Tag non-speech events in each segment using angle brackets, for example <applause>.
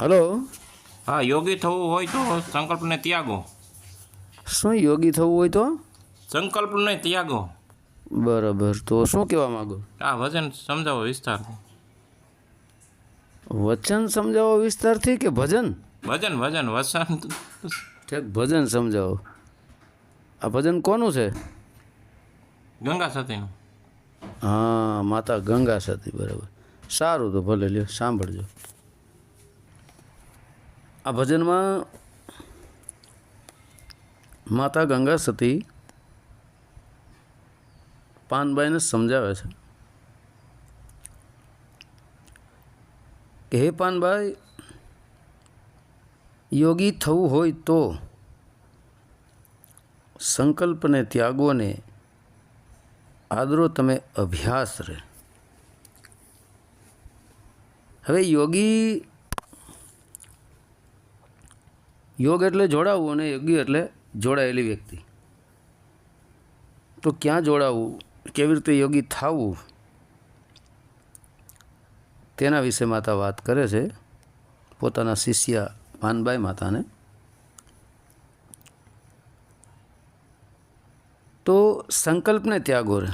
Hello. હા યોગી થવું હોય તો સંકલ્પને ત્યાગો. શું યોગી થવું હોય તો? સંકલ્પને ત્યાગો. બરાબર તો શું કહેવા માગો? આ વચન સમજાવો વિસ્તાર વચન સમજાવો વિસ્તારથી કે ભજન? ભજન ભજન વચન ઠેક ભજન સમજાવો. આ ભજન કોનું છે? ગંગા સતીનું હા માતા ગંગા સતી બરાબર. સારું તો ભલે લ્યો સાંભળજો. આ ભજનમાં માતા ગંગા સતી પાનબાઈને સમજાવે છે. કે હે પાનભાઈ યોગી થવું હોય તો સંકલ્પને ત્યાગોને આદરો તમે અભ્યાસ રહે હવે યોગી યોગ એટલે જોડાવવું અને યોગી એટલે જોડાયેલી વ્યક્તિ. તો ક્યાં જોડાવવું? કેવી રીતે યોગી થવું? તેના વિશે માતા વાત કરે છે પોતાના શિષ્ય માનભાઈ માતાને. તો સંકલ્પને ત્યાગો રહે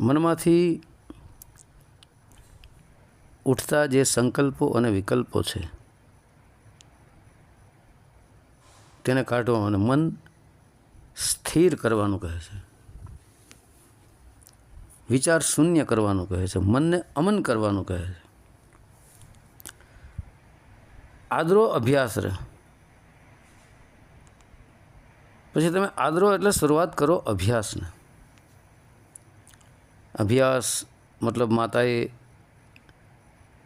મનમાંથી ઉઠતા જે સંકલ્પો અને વિકલ્પો છે તેને કાઢવા અને મન સ્થિર કરવાનું કહે છે. વિચાર શૂન્ય કરવાનું કહે છે. મનને અમન કરવાનું કહે છે. આદરો અભ્યાસ રહે પછી તમે આદરો એટલે શરૂઆત કરો અભ્યાસને. અભ્યાસ મતલબ માતાએ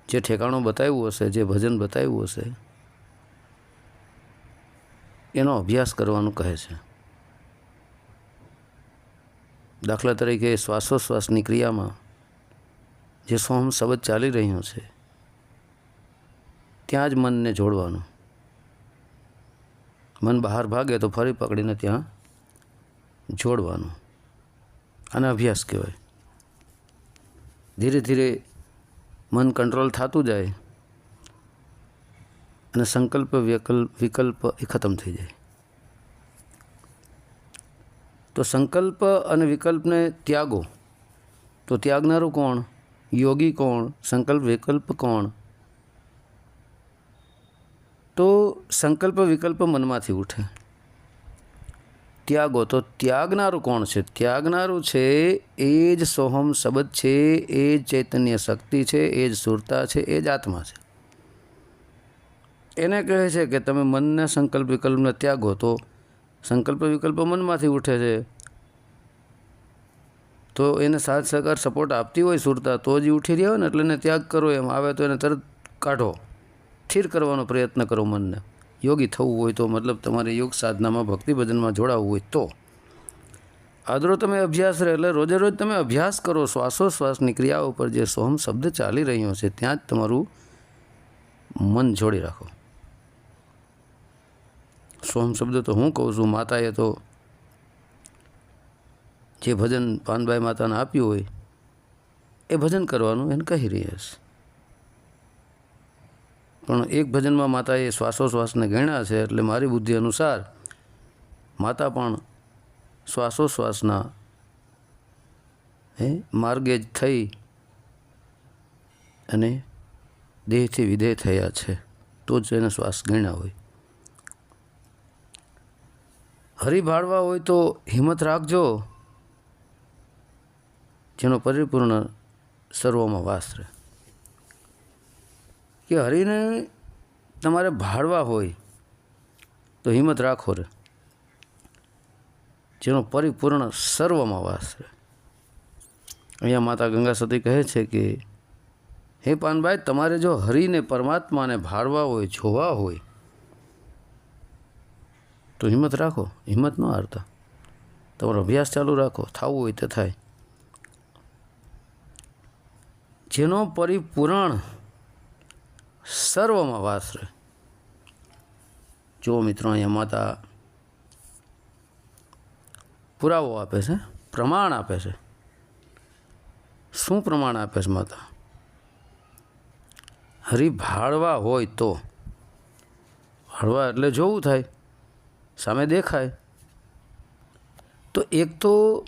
જે ઠેકાણું બતાવ્યું હશે, જે ભજન બતાવ્યું હશે એનો અભ્યાસ કરવાનું કહે છે. દાખલા તરીકે શ્વાસોશ્વાસની ક્રિયામાં જે સોમ શબ્દ ચાલી રહ્યો છે, ત્યાં જ મનને જોડવાનું. મન બહાર ભાગે તો ફરી પકડીને ત્યાં જોડવાનું. આને અભ્યાસ કહેવાય. ધીરે ધીરે મન કંટ્રોલ થતું જાય અને સંકલ્પ વિકલ્પ વિકલ્પ એ ખતમ થઈ જાય. તો સંકલ્પ અને વિકલ્પને ત્યાગો. તો ત્યાગનારું કોણ? યોગી કોણ? સંકલ્પ વિકલ્પ કોણ? તો સંકલ્પ વિકલ્પ મનમાંથી ઉઠે. ત્યાગો. તો ત્યાગનારું કોણ છે? ત્યાગનારું છે એ જ સોહમ શબ્દ છે, એ જ ચૈતન્ય શક્તિ છે, એ જ સુરતા છે, એ જ આત્મા છે. એને કહે છે કે તમે મનને સંકલ્પ વિકલ્પને ત્યાગો તો સંકલ્પ વિકલ્પ મનમાંથી ઉઠે છે. તો એને સાથ સહકાર સપોર્ટ આપતી હોય સુરતા, તો જ ઉઠી રહ્યા હોય ને એટલે એને ત્યાગ કરો એમ. આવે તો એને તરત કાઢો. સ્થિર કરવાનો પ્રયત્ન કરો મનને. યોગી થવું હોય તો મતલબ તમારે યોગ સાધનામાં ભક્તિ ભજનમાં જોડાવવું હોય તો. આદરો તમે અભ્યાસ રહે એટલે રોજે રોજ તમે અભ્યાસ કરો. શ્વાસોશ્વાસની ક્રિયાઓ પર જે સોહમ શબ્દ ચાલી રહ્યો છે, ત્યાં જ તમારું મન જોડી રાખો. સોહમ શબ્દ તો હું કહું છું, માતાએ તો જે ભજન પાનભાઈ માતાને આપ્યું હોય, એ ભજન કરવાનું એને કહી રહ્યા છે. પણ એક ભજનમાં માતાએ શ્વાસોશ્વાસને ગણ્યા છે એટલે મારી બુદ્ધિ અનુસાર માતા પણ શ્વાસોશ્વાસના, હે, માર્ગે જ થઈ અને દેહથી વિધેય થયા છે. તો જ એને શ્વાસ ગણ્યા હોય. હરી ભાળવા હોય તો હિંમત રાખજો, જેનો પરિપૂર્ણ સર્વોમાં વાસ રહે. કે હરીને તમારે ભાળવા હોય તો હિંમત રાખો રે, જેનો પરિપૂર્ણ સર્વમાં વાસ રહે. અહીંયા માતા ગંગા સતી કહે છે કે, હે પાનભાઈ, તમારે જો હરીને પરમાત્માને ભાળવા હોય, જોવા હોય તો હિંમત રાખો. હિંમત ન હારતા. તમારો અભ્યાસ ચાલુ રાખો. થવું હોય તે થાય. જેનો પરિપૂરણ સર્વમાં વાસ રહે. જો મિત્રો, અહીંયા માતા પુરાવો આપે છે, પ્રમાણ આપે છે. શું પ્રમાણ આપે છે માતા? હરી ભાળવા હોય તો. ભાળવા એટલે જોવું થાય. સામે દેખાય. તો એક તો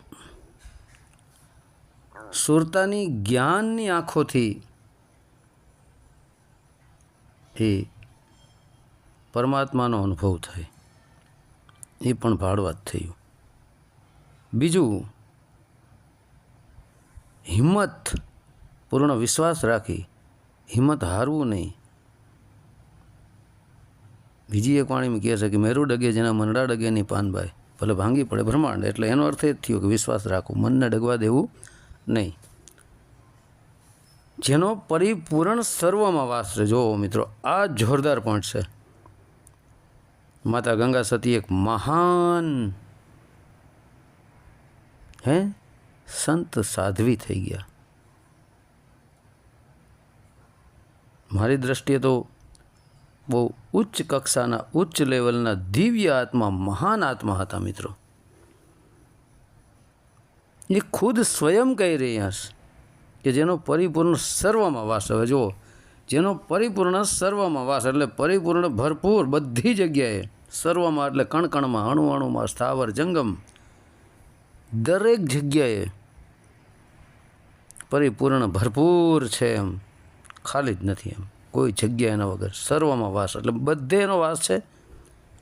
સુરતાની જ્ઞાનની આંખોથી એ પરમાત્માનો અનુભવ થાય. એ પણ ભાડવાત થયું. બીજું, હિંમત, પૂર્ણ વિશ્વાસ રાખી, હિંમત હારવું નહીં. બીજી એક વાણીમાં કહે છે કે મેરુ ડગે જેના મનડા ડગે ની પાનભાઈ ભલે ભાંગી પડે, બ્રહ્માંડ. એટલે એનો અર્થ એ જ થયો કે વિશ્વાસ રાખવું મનને ડગવા દેવું નહીં. જેનો પરિપૂર્ણ સર્વમાં વાસ છે. જો મિત્રો, આ જોરદાર પોઈન્ટ છે. માતા ગંગા સતી એક મહાન, હે, સંત સાધ્વી થઈ ગયા. મારી દ્રષ્ટિએ તો બહુ ઉચ્ચ કક્ષાના, ઉચ્ચ લેવલના દિવ્ય આત્મા, મહાન આત્મા હતા મિત્રો. એ ખુદ સ્વયં કહી રહ્યા છે કે જેનો પરિપૂર્ણ સર્વમાં વાસ હવે જુઓ, જેનો પરિપૂર્ણ સર્વમાં વાસ એટલે પરિપૂર્ણ ભરપૂર બધી જગ્યાએ સર્વમાં એટલે કણકણમાં અણુ અણુમાં સ્થાવર, જંગમ, દરેક જગ્યાએ પરિપૂર્ણ ભરપૂર છે એમ. ખાલી જ નથી એમ. કોઈ જગ્યા એના વગર સર્વમાં વાસ. એટલે બધે એનો વાસ છે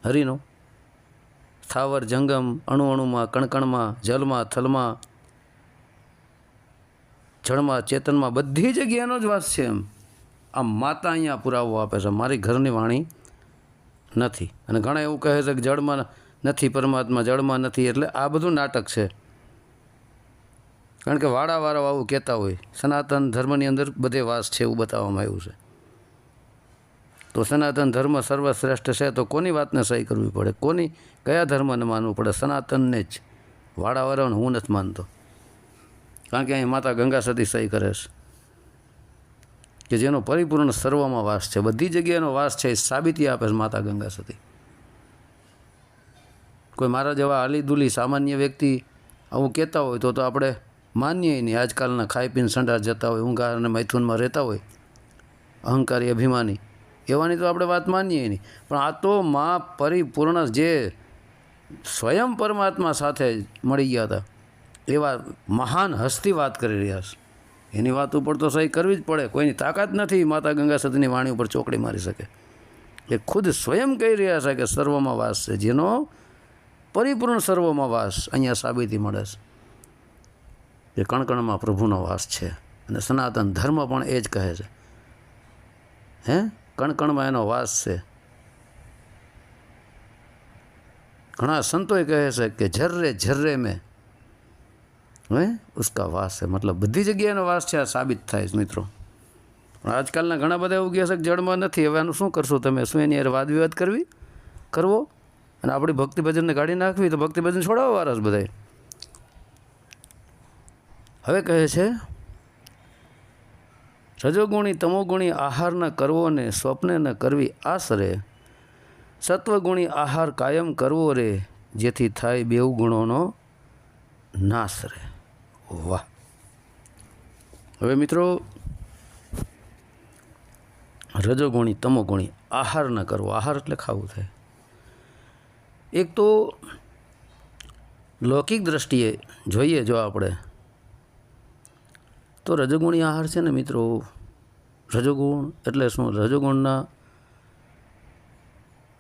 હરિનો. સ્થાવર જંગમ, અણુ અણુમાં, કણકણમાં, જલમાં, થલમાં, જળમાં, ચેતનમાં બધી જગ્યાએનો જ વાસ છે એમ. આ માતા અહીંયા પુરાવો આપે છે. મારી ઘરની વાણી નથી. અને ઘણા એવું કહે છે કે જળમાં નથી, પરમાત્મા જળમાં નથી. એટલે આ બધું નાટક છે. કારણ કે વાળાવાળા આવું કહેતા હોય. સનાતન ધર્મની અંદર બધે વાસ છે એવું બતાવવામાં આવ્યું છે. તો સનાતન ધર્મ સર્વશ્રેષ્ઠ છે, તો કોની વાતને સહી કરવી પડે? કોની? કયા ધર્મને માનવું પડે? સનાતનને જ. વાળાવાળાને હું નથી માનતો. કારણ કે અહીં માતા ગંગા સતી સહી કરે છે. કે જેનો પરિપૂર્ણ સર્વમાં વાસ છે. બધી જગ્યાનો વાસ છે, એ સાબિતી આપે છે માતા ગંગા સતી. કોઈ મારા જેવા આલી દુલી સામાન્ય વ્યક્તિ આવું કહેતા હોય તો તો આપણે માનીએ નહીં. આજકાલના ખાઈ પીને સંડાસ જતા હોય ઊંઘાર અને મૈથુનમાં રહેતા હોય. અહંકારી, અભિમાની. એવાની તો આપણે વાત માનીએ નહીં. પણ આ તો મા પરિપૂર્ણ જે સ્વયં પરમાત્મા સાથે મળી ગયા હતા, એવા મહાન હસ્તી વાત કરી રહ્યા છે. એની વાત ઉપર તો સહી કરવી જ પડે. કોઈની તાકાત નથી માતા ગંગા સતીની વાણી ઉપર ચોકડી મારી શકે. એ ખુદ સ્વયં કહી રહ્યા છે કે સર્વમાં વાસ છે, જેનો પરિપૂર્ણ સર્વમાં વાસ અહીંયા સાબિતી મળે છે. કે કણકણમાં પ્રભુનો વાસ છે અને સનાતન ધર્મ પણ એ જ કહે છે. હે? કણકણમાં એનો વાસ છે. ઘણા સંતોએ કહે છે કે જર્રે જર્રે મેં. હે? ઉસકા વાસ છે મતલબ બધી જગ્યાએનો વાસ છે, આ સાબિત થાય છે મિત્રો. પણ આજકાલના ઘણા બધા એવું કહે છે કે જળમાં નથી. હવે આનું શું કરશો તમે? શું એની યાર વાદ વિવાદ કરવી? કરવો? અને આપણી ભક્તિ ભજનને કાઢી નાખવી? તો ભક્તિ ભજન છોડાવવા વારસ બધાય. હવે કહે છે રજોગુણી તમોગુણી ન કરવો ને સ્વપ્નને કરવી આશરે. સત્વગુણી આહાર કાયમ કરવો રે, જેથી થાય બેઉ ગુણોનો નાશ રે. વાહ. હવે મિત્રો, રજોગુણી તમોગુણી આહાર ન કરવો. આહાર એટલે ખાવું થાય. એક તો લૌકિક દ્રષ્ટિએ જોઈએ જો આપણે તો રજોગુણી આહાર છે ને મિત્રો? રજોગુણ? એટલે શું? રજોગુણના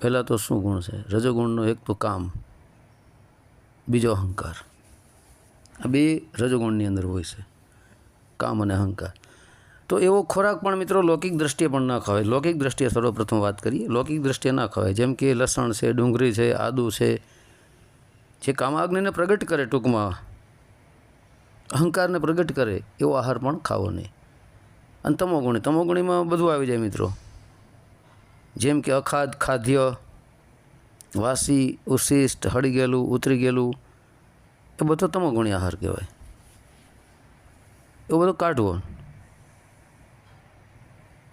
પહેલાં તો શું ગુણ છે? રજોગુણનો એક તો કામ, બીજો અહંકાર. આ બે રજોગુણની અંદર હોય છે, કામ અને અહંકાર. તો એવો ખોરાક પણ મિત્રો લૌકિક દ્રષ્ટિએ પણ ના ખવાય. લૌકિક દ્રષ્ટિએ સર્વપ્રથમ વાત કરીએ, લૌકિક દ્રષ્ટિએ ના ખવાય. જેમ કે લસણ છે, ડુંગળી છે, આદુ છે, જે કામાગ્નિને પ્રગટ કરે ટૂંકમાં અહંકારને પ્રગટ કરે એવો આહાર પણ ખાવો નહીં. અને તમોગુણી, તમોગુણીમાં બધું આવી જાય મિત્રો. જેમ કે અખાદ, ખાદ્ય, વાસી, ઉશિષ્ટ, હળી ગયેલું, ઉતરી ગયેલું, એ બધો તમોગુણી આહાર કહેવાય. એવો બધો કાઢવો.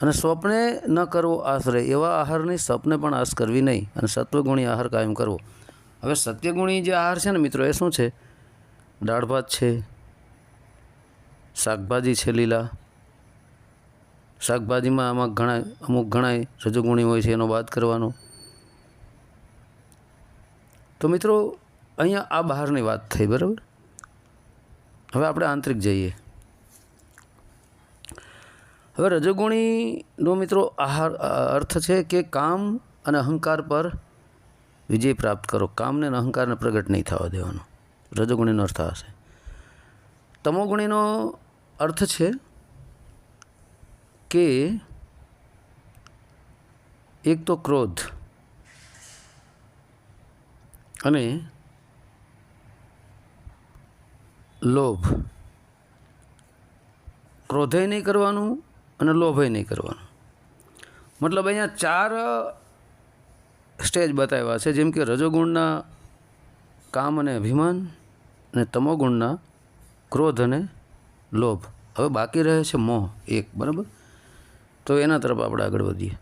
અને સ્વપ્ને ન કરવો આશ્રય એવા આહારની સ્વપ્ને પણ આશ કરવી નહીં અને સત્વગુણી આહાર કાયમ કરવો. હવે સત્યગુણી જે આહાર છે ને મિત્રો, એ શું છે? દાળ ભાત છે શાકભાજી છે લીલા. શાકભાજીમાં આમાં ઘણા, અમુક ઘણા રજોગુણી હોય છે એનો બાદ કરવાનો. તો મિત્રો, અહીંયા આ બહારની વાત થઈ, બરાબર? હવે આપણે આંતરિક જઈએ. હવે રજોગુણીનો મિત્રો આહાર અર્થ છે કે કામ અને અહંકાર પર વિજય પ્રાપ્ત કરો. કામને અને અહંકારને પ્રગટ નહીં થવા દેવાનો. રજોગુણીનો અર્થ આ છે તમોગુણીનો અર્થ છે કે એક તો ક્રોધ અને લોભ. ક્રોધય નહીં કરવાનું અને લોભય નહીં કરવાનું. મતલબ અહીંયા ચાર સ્ટેજ બતાવ્યા છે, જેમ કે રજોગુણના કામ અને અભિમાન અને તમોગુણના ક્રોધ અને લોભ. હવે બાકી રહે છે મોહ, એક, બરાબર? તો એના તરફ આપણે આગળ વધીએ.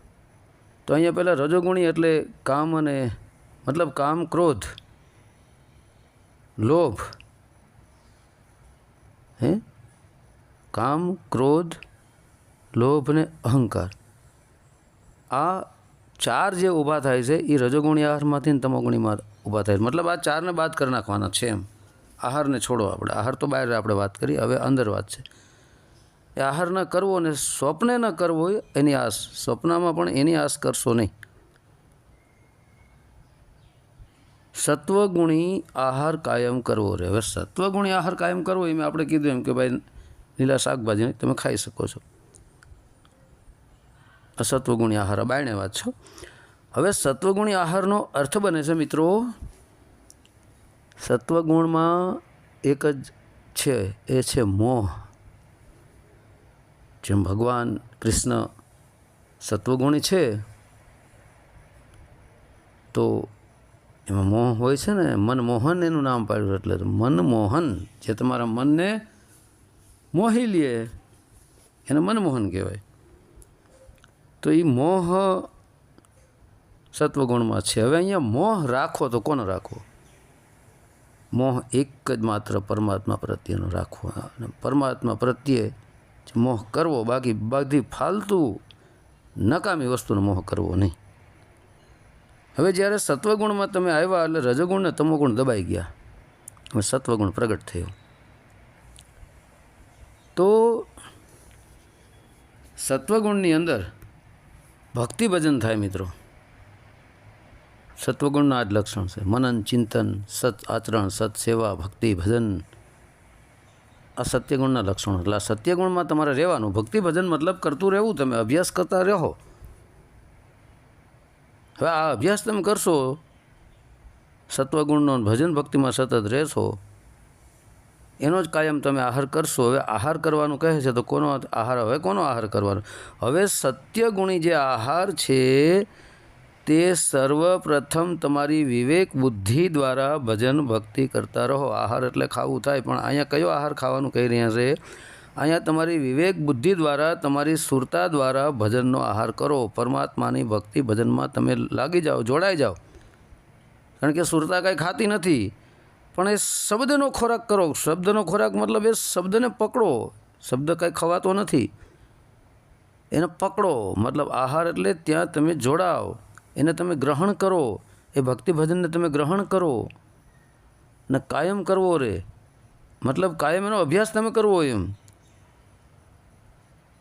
તો અહીંયા પહેલાં રજોગુણી એટલે કામ અને, મતલબ કામ ક્રોધ, લોભ, હે? કામ, ક્રોધ, લોભ અને અહંકાર. આ ચાર જે ઊભા થાય છે એ રજોગુણી આહારમાંથી ને તમોગુણીમાં ઊભા થાય છે. મતલબ આ ચારને બાદ કરી નાખવાના છે એમ. આહારને છોડો આપણે આહાર તો બહાર આપણે વાત કરી, હવે અંદર વાત છે. એ આહાર ન કરવો અને સ્વપ્ને ન કરવો હોય એની આસ. સ્વપ્નમાં પણ એની આસ કરશો નહીં. સત્વગુણી આહાર કાયમ કરવો રહે. હવે સત્વગુણી આહાર કાયમ કરવો એ મેં આપણે કીધું એમ કે ભાઈ, લીલા શાકભાજી તમે ખાઈ શકો છો. સત્વગુણી આહાર બાયણે વાત છો. હવે સત્વગુણી આહારનો અર્થ બને છે મિત્રો સત્વગુણમાં એક જ છે, એ છે મોહ. જેમ ભગવાન કૃષ્ણ સત્વગુણી છે, તો એમાં મોહ હોય છે ને મનમોહન એનું નામ પાડ્યું એટલે મનમોહન જે તમારા મનને મોહી લે, એને મનમોહન કહેવાય. તો એ મોહ સત્વગુણમાં છે. હવે અહીંયા મોહ રાખો તો કોનો રાખવો મોહ એક જ માત્ર પરમાત્મા પ્રત્યેનો રાખવો અને પરમાત્મા પ્રત્યે જ મોહ કરવો, બાકી બધી ફાલતુ નકામી વસ્તુનો મોહ કરવો નહીં. હવે જ્યારે સત્વગુણમાં તમે આવ્યા એટલે રજોગુણ ને તમોગુણ દબાઈ ગયા, હવે સત્વગુણ પ્રગટ થયો. તો સત્વગુણની અંદર ભક્તિ ભજન થાય મિત્રો. સત્વગુણના જ લક્ષણ છે. મનન, ચિંતન, સત આચરણ, સત સેવા, ભક્તિ, ભજન આ સત્યગુણના લક્ષણો. એટલે આ સત્યગુણમાં તમારે રહેવાનું. ભક્તિ, ભજન મતલબ કરતું રહેવું. તમે અભ્યાસ કરતા રહો. હવે આ અભ્યાસ તમે કરશો, સત્વગુણનો ભજન ભક્તિમાં સતત રહેશો, એનો જ કાયમ તમે આહાર કરશો. હવે આહાર કરવાનું કહે છે તો કોનો આહાર? હવે કોનો આહાર કરવાનો? હવે સત્યગુણી જે આહાર છે તે સર્વપ્રથમ તમારી વિવેક બુદ્ધિ દ્વારા ભજન ભક્તિ કરતા રહો. આહાર એટલે ખાવું થાય, પણ અહીંયા કયો આહાર ખાવાનું કહી રહ્યા છે? અહીંયા તમારી વિવેક બુદ્ધિ દ્વારા તમારી સુરતા દ્વારા ભજનનો આહાર કરો. પરમાત્માની ભક્તિ ભજનમાં તમે લાગી જાઓ, જોડાઈ જાઓ. કારણ કે સુરતા કાંઈ ખાતી નથી. પણ એ શબ્દનો ખોરાક કરો. શબ્દનો ખોરાક મતલબ એ શબ્દને પકડો. શબ્દ કાંઈ ખવાતો નથી. એને પકડો. મતલબ આહાર એટલે ત્યાં તમે જોડાઓ. એને તમે ગ્રહણ કરો, એ ભક્તિ ભજનને તમે ગ્રહણ કરો. ને કાયમ કરવો રે. મતલબ કાયમ એનો અભ્યાસ તમે કરવો એમ.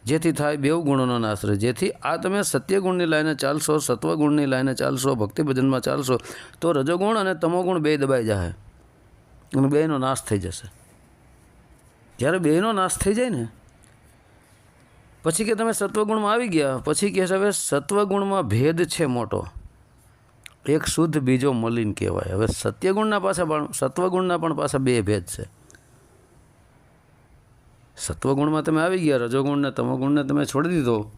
જેથી થાય બેવ ગુણોનો નાશ રહે જેથી આ તમે સત્યગુણની લાઈને ચાલશો, સત્વગુણની લાઈને ચાલશો ભક્તિ ભજનમાં ચાલશો, તો રજોગુણ અને તમોગુણ બે દબાઈ જાય અને બેનો નાશ થઈ જશે. જ્યારે બેનો નાશ થઈ જાય ને પછી કે તમે સત્વગુણમાં આવી ગયા, પછી કે હવે સત્વગુણમાં ભેદ છે મોટો. એક શુદ્ધ બીજો મલિન કહેવાય. હવે સત્યગુણના પાછા પણ, સત્વગુણના પણ પાછા બે ભેદ છે. સત્વગુણમાં તમે આવી ગયા, રજોગુણને, તમોગુણને તમે છોડી દીધો.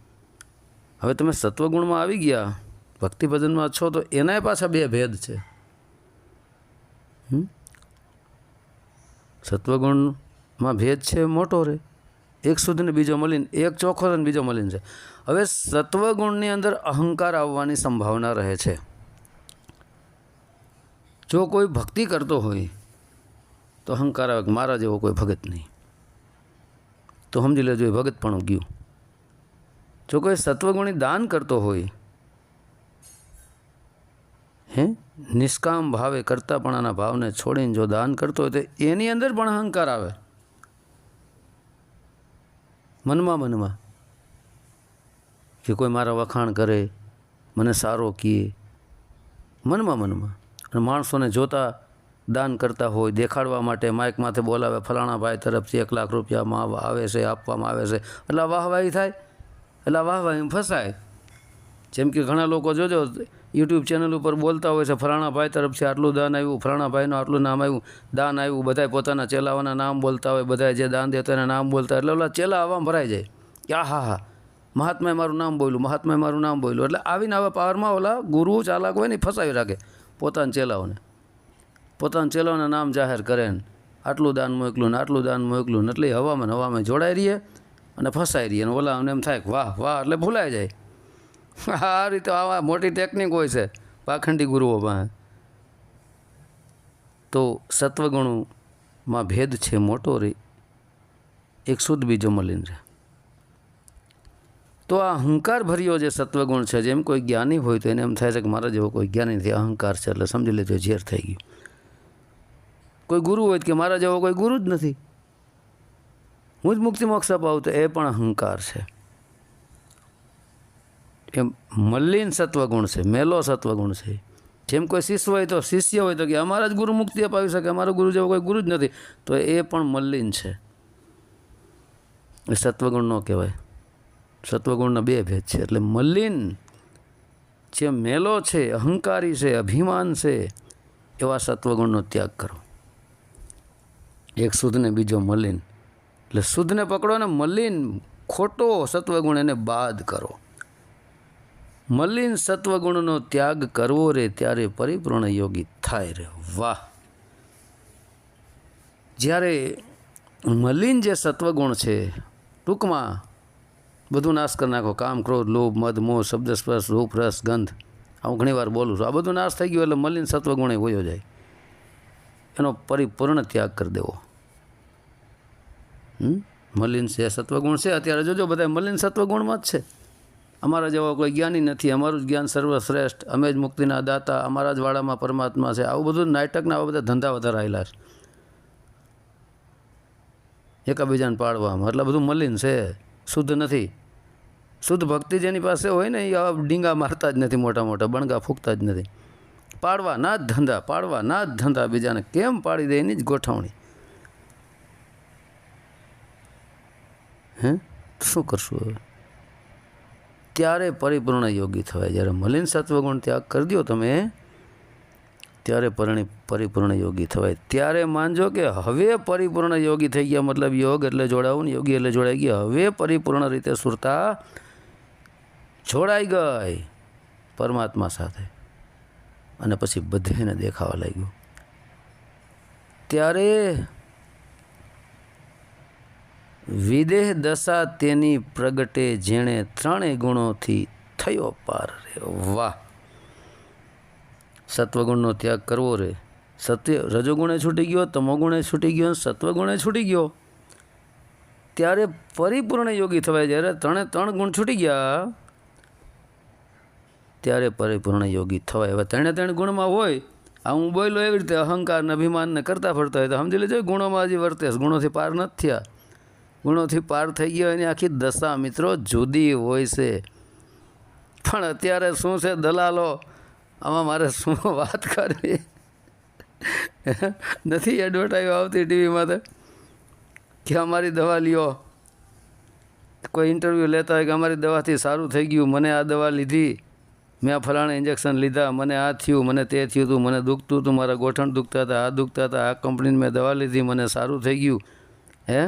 હવે તમે સત્વગુણમાં આવી ગયા ભક્તિ ભજનમાં છો, તો એનાય પાછા બે ભેદ છે? સત્વગુણમાં ભેદ છે મોટો રે. એક શુદ્ધને બીજો મલિન, એક ચોખ્ખો અને બીજો મલિન છે. હવે સત્વગુણની અંદર અહંકાર આવવાની સંભાવના રહે છે. જો કોઈ ભક્તિ કરતો હોય, તો અહંકાર આવે મારા જેવો કોઈ ભગત નહીં. તો સમજી લેજો એ ભગત પણ ગયું જો કોઈ સત્વગુણી દાન કરતો હોય, હે, નિષ્કામ ભાવે કરતાપણાના ભાવને છોડીને જો દાન કરતો હોય, તો એની અંદર પણ અહંકાર આવે. મનમાં મનમાં કે કોઈ મારા વખાણ કરે, મને સારો કહે. મનમાં મનમાં. અને માણસોને જોતા દાન કરતા હોય, દેખાડવા માટે માઇક માથે બોલાવે ફલાણા ભાઈ તરફથી એક લાખ રૂપિયામાં આવે છે, આપવામાં આવે છે. એટલે વાહવાહી થાય. એટલે વાહવાહી ફસાય. જેમ કે ઘણા લોકો જોજો યુટ્યુબ ચેનલ ઉપર બોલતા હોય છે, ફલાણા ભાઈ તરફથી આટલું દાન આવ્યું ફલાણા ભાઈનું આટલું નામ આવ્યું દાન આવ્યું બધાય પોતાના ચેલાઓના નામ બોલતા હોય બધા જે દાન દેતા એના નામ બોલતા એટલે ઓલા ચેલા આવામાં ભરાઈ જાય. કે આ હા હા, મહાત્માએ મારું નામ બોલ્યું, મહાત્માએ મારું નામ બોલ્યું, એટલે આવીને આવા પાવરમાં ઓલા ગુરુ, ચાલાક હોય ને ફસાવી રાખે પોતાના ચેલાઓને. પોતાના ચેલાઓના નામ જાહેર કરે ને, આટલું દાન મોકલું ને, આટલું દાન મોકલું ને, એટલે હવામાં હવામાં જોડાઈ રહીએ અને ફસાઈ રહીએ અને ઓલા એમ થાય વાહ વાહ, એટલે ભૂલાઈ જાય. આ રીતે આવા મોટી ટેકનિક હોય છે, પાખંડી ગુરુઓ પાસે. તો સત્વગુણોમાં ભેદ છે મોટો રે, એક શુદ્ધ બીજો મલિન રહે તો આ અહંકાર ભર્યો જે સત્વગુણ છે, જેમ કોઈ જ્ઞાની હોય તો એને એમ થાય છે કે મારા જેવો કોઈ જ્ઞાની નથી, અહંકાર છે એટલે સમજી લેજો ઝેર થઈ ગયું. કોઈ ગુરુ હોય કે મારા જેવો કોઈ ગુરુ જ નથી. હું જ મુક્તિ મોક્ષ અપાવું તો એ પણ અહંકાર છે. એમ મલિન સત્વગુણ છે, મેલો સત્વગુણ છે. જેમ કોઈ શિષ્ય હોય તો શિષ્ય હોય તો કે અમારા જ ગુરુ મુક્તિ અપાવી શકે, અમારો ગુરુ જેવો કોઈ ગુરુ જ નથી. તો એ પણ મલિન છે. એ સત્વગુણ ન કહેવાય. સત્વગુણના બે ભેદ છે. એટલે મલિન જે મેલો છે, અહંકારી છે, અભિમાન છે, એવા સત્વગુણનો ત્યાગ કરો. એક શુદ્ધને બીજો મલિન. એટલે શુદ્ધને પકડો ને મલિન, ખોટો સત્વગુણ એને બાદ કરો. મલિન સત્વગુણનો ત્યાગ કરવો રે ત્યારે પરિપૂર્ણ યોગી થાય રે. વાહ! જ્યારે મલિન જે સત્વગુણ છે, ટૂંકમાં બધું નાશ કરી નાખો. કામ, ક્રોધ, લોભ, મદ, મોહ, શબ્દ, સ્પર્શ, રૂપ, રસ, ગંધ. હું ઘણીવાર બોલું છું. આ બધું નાશ થઈ ગયું એટલે મલિન સત્વગુણ એ વયો જાય. એનો પરિપૂર્ણ ત્યાગ કરી દેવો? મલિન છે સત્વગુણ છે, અત્યારે જોજો બધા મલિન સત્વગુણમાં જ છે. અમારા જેવા કોઈ જ્ઞાની નથી, અમારું જ જ્ઞાન સર્વશ્રેષ્ઠ, અમે જ મુક્તિના દાતા, અમારા જ વાળામાં પરમાત્મા છે. આવું બધું નાટકના આવા બધા ધંધા વધારે આવેલા છે. એકાબીજાને પાડવામાં એટલે બધું મલિન છે, શુદ્ધ નથી. શુદ્ધ ભક્તિ જેની પાસે હોય ને, એ આવા ડીંગા મારતા જ નથી મોટા મોટા, બણગા ફૂંકતા જ નથી. પાડવા ના જ ધંધા પાડવા ના જ ધંધા, બીજાને કેમ પાડી દે એની જ ગોઠવણી. હે? શું કરશું હવે? ત્યારે પરિપૂર્ણ યોગી થવાય. જ્યારે મલિન સત્વગુણ ત્યાગ કરી દો તમે, ત્યારે પરણી, પરિપૂર્ણ યોગી થવાય. ત્યારે માનજો કે હવે પરિપૂર્ણ યોગી થઈ ગયા મતલબ યોગ એટલે જોડાવું ને યોગી એટલે જોડાઈ ગયા. હવે પરિપૂર્ણ રીતે સુરતા જોડાઈ ગઈ પરમાત્મા સાથે. અને પછી બધેને દેખાવા લાગ્યું. ત્યારે વિદેહ દશા તેની પ્રગટે જેણે ત્રણેય ગુણોથી થયો પાર રે વાહ! સત્વગુણનો ત્યાગ કરવો રે. સત્ય રજોગુણે છૂટી ગયો, તમોગુણે છૂટી ગયો, સત્વગુણે છૂટી ગયો. ત્યારે પરિપૂર્ણ યોગી થવાય જ્યારે ત્રણે ત્રણ ગુણ છૂટી ગયા, ત્યારે પરિપૂર્ણ યોગી થવાય. હવે ત્રણે ત્રણ ગુણમાં હોય, આ હું બોલ્યો એવી રીતે અહંકાર અભિમાનને કરતા ફરતા હોય તો સમજી લેજો, ગુણોમાં હજી વર્તે ગુણોથી પાર નથી થયા. ગુણોથી પાર થઈ ગયો એની આખી દશા મિત્રો જુદી હોય છે. પણ અત્યારે શું છે દલાલો? આમાં મારે શું વાત કરવી? નથી એડવર્ટાઈઝ આવતી ટીવીમાં તો? કે અમારી દવા લ્યો. કોઈ ઇન્ટરવ્યૂ લેતા હોય કે અમારી દવાથી સારું થઈ ગયું, મને આ દવા લીધી. મેં આ ફલાણા ઇન્જેક્શન લીધા, મને આ થયું, મને તે થયું હતું મને દુખતું હતું મારા ગોઠણ દુખતા હતા, આ દુખતા હતા, આ કંપનીની મેં દવા લીધી, મને સારું થઈ ગયું. હે?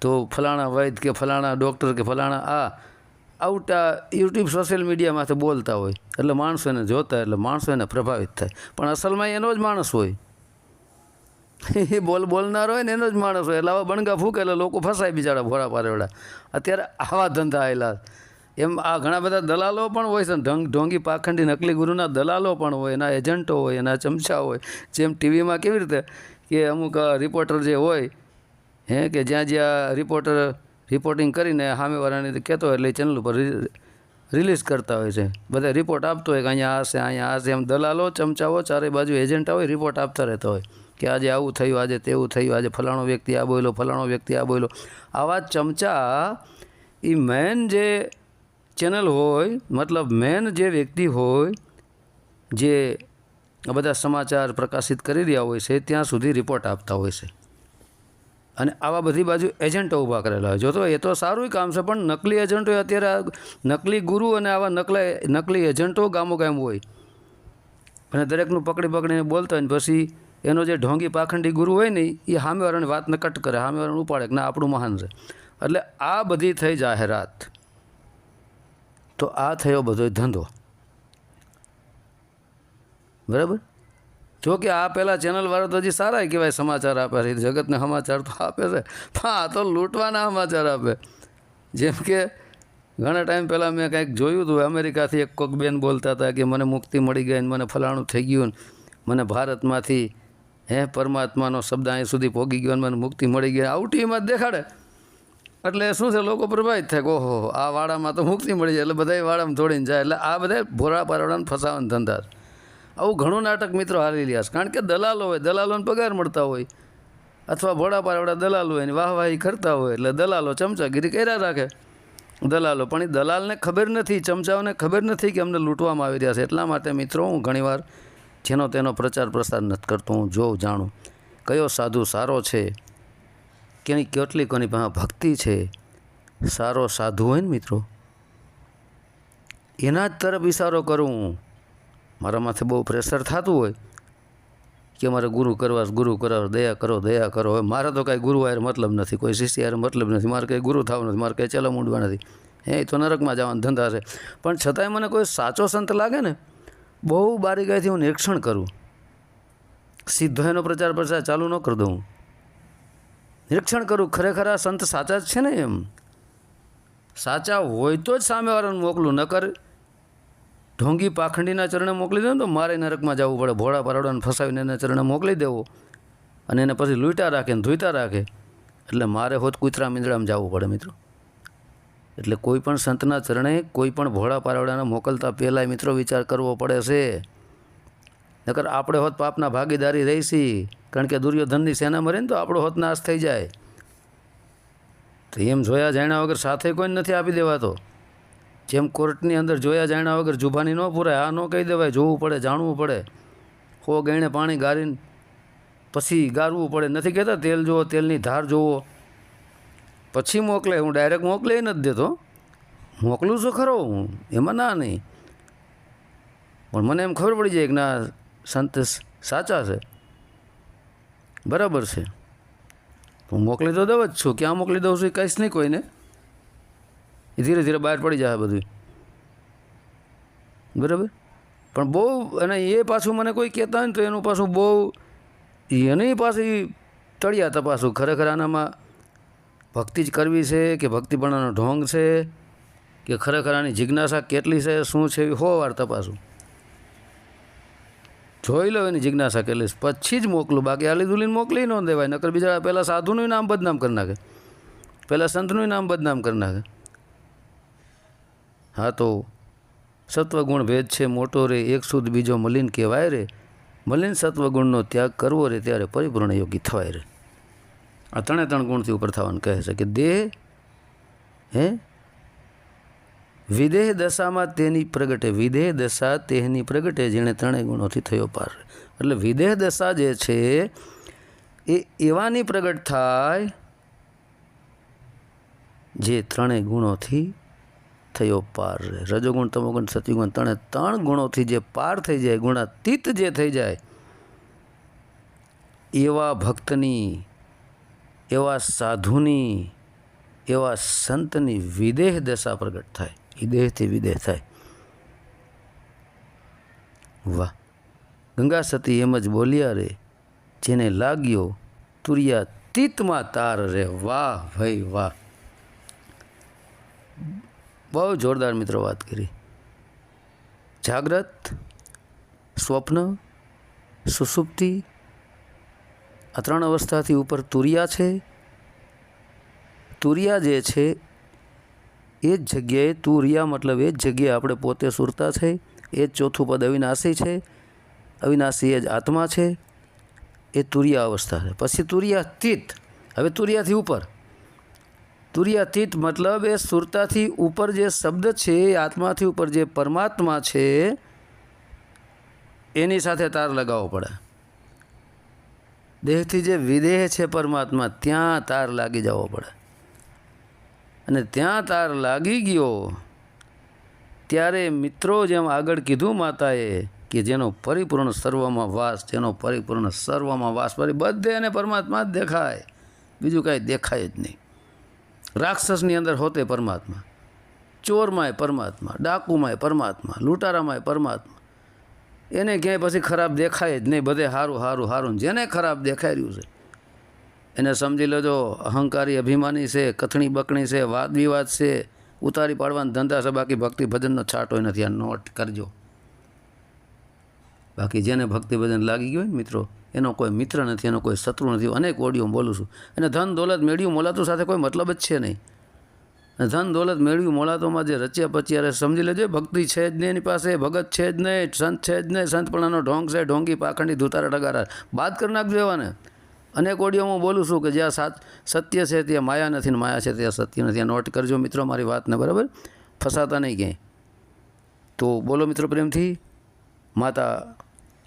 તો ફલાણા વૈદ કે ફલાણા ડૉક્ટર કે ફલાણા આ આવટા યુટ્યુબ સોશિયલ મીડિયામાંથી બોલતા હોય. એટલે માણસો એને જોતા એટલે માણસો એને પ્રભાવિત થાય. પણ અસલમાં એનો જ માણસ હોય. <laughs> એ બોલ બોલનાર હોય ને એનો જ માણસ હોય. એટલે આવા બણગા ફૂકે એટલે લોકો ફસાય બિચારા ભોળા પારેવડા અત્યારે આવા ધંધા આવેલા એમ આ ઘણા બધા દલાલો પણ હોય છે ઢંગ, ઢોંગી, પાખંડી, નકલી ગુરુના દલાલો પણ હોય એના એજન્ટો હોય એના ચમચા હોય. જેમ ટીવીમાં કેવી રીતે કે અમુક રિપોર્ટર જે હોય હે કે જ્યાં જ્યાં રિપોર્ટર રિપોર્ટિંગ કરીને સામેવાળાને કહેતો હોય એટલે ચેનલ ઉપર રિલીઝ કરતા હોય છે. બધા રિપોર્ટ આપતો હોય કે અહીંયા આ છે, અહીંયા આ છે, એમ દલાલો, ચમચાઓ ચારે બાજુ એજન્ટા હોય રિપોર્ટ આપતા રહેતા હોય કે આજે આવું થયું, આજે તેવું થયું, આજે ફલાણો વ્યક્તિ આ બોલ્યો, ફલાણો વ્યક્તિ આ બોલ્યો. આવા ચમચા એ મેન જે ચેનલ હોય, મતલબ મેન જે વ્યક્તિ હોય, જે આ બધા સમાચાર પ્રકાશિત કરી રહ્યા હોય છે, ત્યાં સુધી રિપોર્ટ આપતા હોય છે. અને આવા બધી બાજુ એજન્ટો ઊભા કરેલા હોય. જો તો એ તો સારું કામ છે, પણ નકલી એજન્ટો અત્યારે નકલી ગુરુ અને આવા નકલા, નકલી એજન્ટો ગામો ગામ હોય. અને દરેકનું પકડી પકડીને બોલતા હોય ને પછી એનો જે ઢોંગી પાખંડી ગુરુ હોય ને એ સામેવાળાને વાત નકટ કરે સામેવાળાને ઉપાડે કે ના, આપણું મહાન છે. એટલે આ બધી થઈ જાહેરાત. તો આ થયો બધો ધંધો. બરાબર? જો કે આ પહેલાં ચેનલવાળા તો હજી સારા કહેવાય સમાચાર આપે છે. જગતને સમાચાર તો આપે છે. પણ આ તો લૂંટવાના સમાચાર આપે. જેમ કે ઘણા ટાઈમ પહેલાં મેં કંઈક જોયું હતું, અમેરિકાથી એક કોક બેન બોલતા હતા કે મને મુક્તિ મળી ગઈ ને મને ફલાણું થઈ ગયું ને મને ભારતમાંથી, હે, પરમાત્માનો શબ્દ અહીં સુધી પહોંચી ગયો ને મને મુક્તિ મળી ગઈ. આવું ટીવીમાં જ દેખાડે. એટલે શું છે, લોકો પ્રભાવિત થાય ઓહો, આ વાડામાં તો મુક્તિ મળી જાય, એટલે બધા વાડામાં દોડીને જાય. એટલે આ બધા ભોળા પારવડાને ફસાવાના ધંધા. આવું ઘણું નાટક મિત્રો હાલી રહ્યા છે. કારણ કે દલાલો હોય, દલાલોને પગાર મળતા હોય. અથવા ભોળા પારવડા દલાલો હોય ને વાહવાહી કરતા હોય, એટલે દલાલો ચમચાગીરી કર્યા રાખે. દલાલો, પણ એ દલાલને ખબર નથી, ચમચાઓને ખબર નથી કે અમને લૂંટવામાં આવી રહ્યા છે. એટલા માટે મિત્રો, હું ઘણીવાર જેનો તેનો પ્રચાર પ્રસાર નથી કરતો, હું જોઉં, જાણું. કયો સાધુ સારો છે? કેની કેટલી કોની પાસે ભક્તિ છે? સારો સાધુ હોય ને મિત્રો? એના જ તરફ ઇશારો કરું હું. મારા માથે બહુ પ્રેશર થતું હોય કે મારે ગુરુ કરવા, ગુરુ કરો દયા કરો દયા કરો. હવે મારે તો કાંઈ ગુરુ હારે મતલબ નથી, કોઈ શિષ્ય હારે મતલબ નથી, મારે કંઈ ગુરુ થવું નથી, મારે કંઈ ચેલા મૂંડવા નથી. હે તો નરકમાં જવાના ધંધા છે. પણ છતાંય મને કોઈ સાચો સંત લાગે ને, બહુ બારીકાઈથી હું નિરીક્ષણ કરું. સીધો એનો પ્રચાર પ્રસાર ચાલુ ન કરી દઉં. નિરીક્ષણ કરું, ખરેખર આ સંત સાચા જ છે ને એમ? સાચા હોય તો જ સામેવાળાને મોકલું, નકર ઢોંગી પાખંડીના ચરણે મોકલી દો તો મારે નરકમાં જવું પડે. ભોળા પારવડાને ફસાવીને એના ચરણે મોકલી દેવો. અને એને પછી લૂંટા રાખે ને ધોઈતા રાખે. એટલે મારે હોત કૂતરા મીંદડામાં જવું પડે મિત્રો. એટલે કોઈ પણ સંતના ચરણે કોઈ પણ ભોળા પારવડાને મોકલતા પહેલાં મિત્રો વિચાર કરવો પડે છે. નકર આપણે હોત પાપના ભાગીદારી રહીશી, કારણ કે દુર્યોધનની સેના મરે ને તો આપણો હોત નાશ થઈ જાય. તો એમ જોયા જાણ્યા વગર સાથે કોઈને નથી આપી દેવાતો. જેમ કોર્ટની અંદર જોયા જાણ્યા વગર જુબાની ન પૂરાય, આ ન કહી દેવાય, જોવું પડે, જાણવું પડે. હો ગઈને પાણી ગારીને પછી ગારવું પડે. નથી કહેતા, તેલ જુઓ, તેલની ધાર જુઓ. પછી મોકલે, હું ડાયરેક્ટ મોકલે નથી દેતો. મોકલું છું ખરો, હું એમાં ના નહીં. પણ મને એમ ખબર પડી જાય કે ના, સંત સાચા છે. બરાબર છે. હું મોકલી તો દઉં જ છું. ક્યાં મોકલી દઉં છું એ કહીશ નહીં કોઈને. એ ધીરે ધીરે બહાર પડી જાય બધું બરાબર? પણ બહુ, અને એ પાછું મને કોઈ કહેતા ને તો એનું પાછું બહુ, એની પાછી તળિયા તપાસું. ખરેખર આનામાં ભક્તિ જ કરવી છે કે ભક્તિપણાનો ઢોંગ છે કે ખરેખર આની જિજ્ઞાસા કેટલી છે, શું છે, એવી હો વાર તપાસું. જોઈ લો એની જિજ્ઞાસા કેટલી પછી જ મોકલું. બાકી આલી દુલીને મોકલી ન દેવાય. નકર બીજા પહેલાં સાધુનું નામ બદનામ કરી નાખે. પહેલાં સંતનું નામ બદનામ કરી નાખે. હા તો સત્વગુણ ભેદ છે, મોટો રે, એક સુદ બીજો મલિન કહેવાય રે. મલિન સત્વગુણનો ત્યાગ કરવો રે, ત્યારે પરિપૂર્ણ યોગી થવાય રે. આ ત્રણે ત્રણ ગુણથી ઉપર થવાનું કહે છે કે દેહ, હે? વિદેહ દશામાં તેની પ્રગટે, વિદેહ દશા તેની પ્રગટે જેણે ત્રણેય ગુણોથી થયો પાર. એટલે વિદેહ દશા જે છે, એ એવાની પ્રગટ થાય જે ત્રણેય ગુણોથી થયો પાર રજોગુણ, તમોગુણ સત્યુગુણ ત્રણે ત્રણ ગુણોથી જે પાર થઈ જાય, ગુણાતીત જે થઈ જાય, એવા ભક્તની, એવા સાધુની, એવા સંતની વિદેહ દશા પ્રગટ થાય. વિદેહથી વિદેહ થાય. વાહ. ગંગા સતી એમ જ બોલ્યા રે, જેને લાગ્યો તુરિયા તીતમાં તાર રે વાહ ભાઈ, વાહ. બહુ જોરદાર મિત્રો વાત કરી. જાગ્રત, સ્વપ્ન, સુસુપ્તિ આ ત્રણ અવસ્થાથી ઉપર તુરિયા છે. તુરિયા જે છે, એ જ જગ્યાએ તુરિયા મતલબ એ જ જગ્યાએ આપણે પોતે સુરતા છે. એ જ ચોથું પદ અવિનાશી છે. અવિનાશી એ જ આત્મા છે. એ તુરિયા અવસ્થા છે. પછી તુરિયા સ્થિત હવે તુરિયાથી ઉપર. તુરિયાતીત મતલબ એ સુરતાથી ઉપર જે શબ્દ છે, એ આત્માથી ઉપર જે પરમાત્મા છે, એની સાથે તાર લગાવવો પડે. દેહથી જે વિદેહ છે પરમાત્મા, ત્યાં તાર લાગી જવો પડે. અને ત્યાં તાર લાગી ગયો, ત્યારે મિત્રો જેમ આગળ કીધું માતાએ કે જેનો પરિપૂર્ણ સર્વમાં વાસ, જેનો પરિપૂર્ણ સર્વમાં વાસ, ફરી બધે એને પરમાત્મા જ દેખાય. બીજું કાંઈ દેખાય જ નહીં. રાક્ષસની અંદર હોતે પરમાત્મા. ચોરમાંય પરમાત્મા, ડાકુમાંય પરમાત્મા, લૂંટારામાંય પરમાત્મા. એને ક્યાંય પછી ખરાબ દેખાય જ નહીં, બધે સારું સારું સારું જેને ખરાબ દેખાઈ રહ્યું છે. એને સમજી લેજો, અહંકારી અભિમાની છે, કથણી બકણી છે, વાદ વિવાદ છે, ઉતારી પાડવાના ધંધા છે, બાકી ભક્તિ ભજનનો છાંટો નથી આ નોટ કરજો. બાકી જેને ભક્તિ ભજન લાગી ગયું મિત્રો એનો કોઈ મિત્ર નથી, એનો કોઈ શત્રુ નથી અનેક ઓડિયો બોલું છું. અને ધન દોલત મેળ્યું મોલાતું સાથે કોઈ મતલબ જ છે નહીં. ધન દોલત મેળવ્યું મોલાતોમાં જે રચ્યા પચ્યા સમજી લેજો, ભક્તિ છે જ નહીં એની પાસે, ભગત છે જ નહીં સંત છે જ નહીં સંતપણાનો ઢોંગ છે, ઢોંગી, પાખંડી, ધૂતારા ટગારા બાદ કરી નાખજો એવાને. અનેક ઓડિયોમાં બોલું છું કે જ્યાં સાત સત્ય છે ત્યાં માયા નથી ને માયા છે ત્યાં સત્ય નથી. નોટ કરજો મિત્રો મારી વાતને, બરાબર? ફસાતા નહીં ક્યાંય. તો બોલો મિત્રો પ્રેમથી, માતા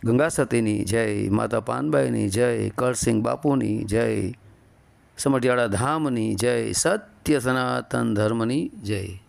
ગંગા સતીની જય, માતા પાનબાઈની જય કરસિંગ બાપુની જય, સમઢિયાળા ધામની જય, સત્ય સનાતન ધર્મની જય.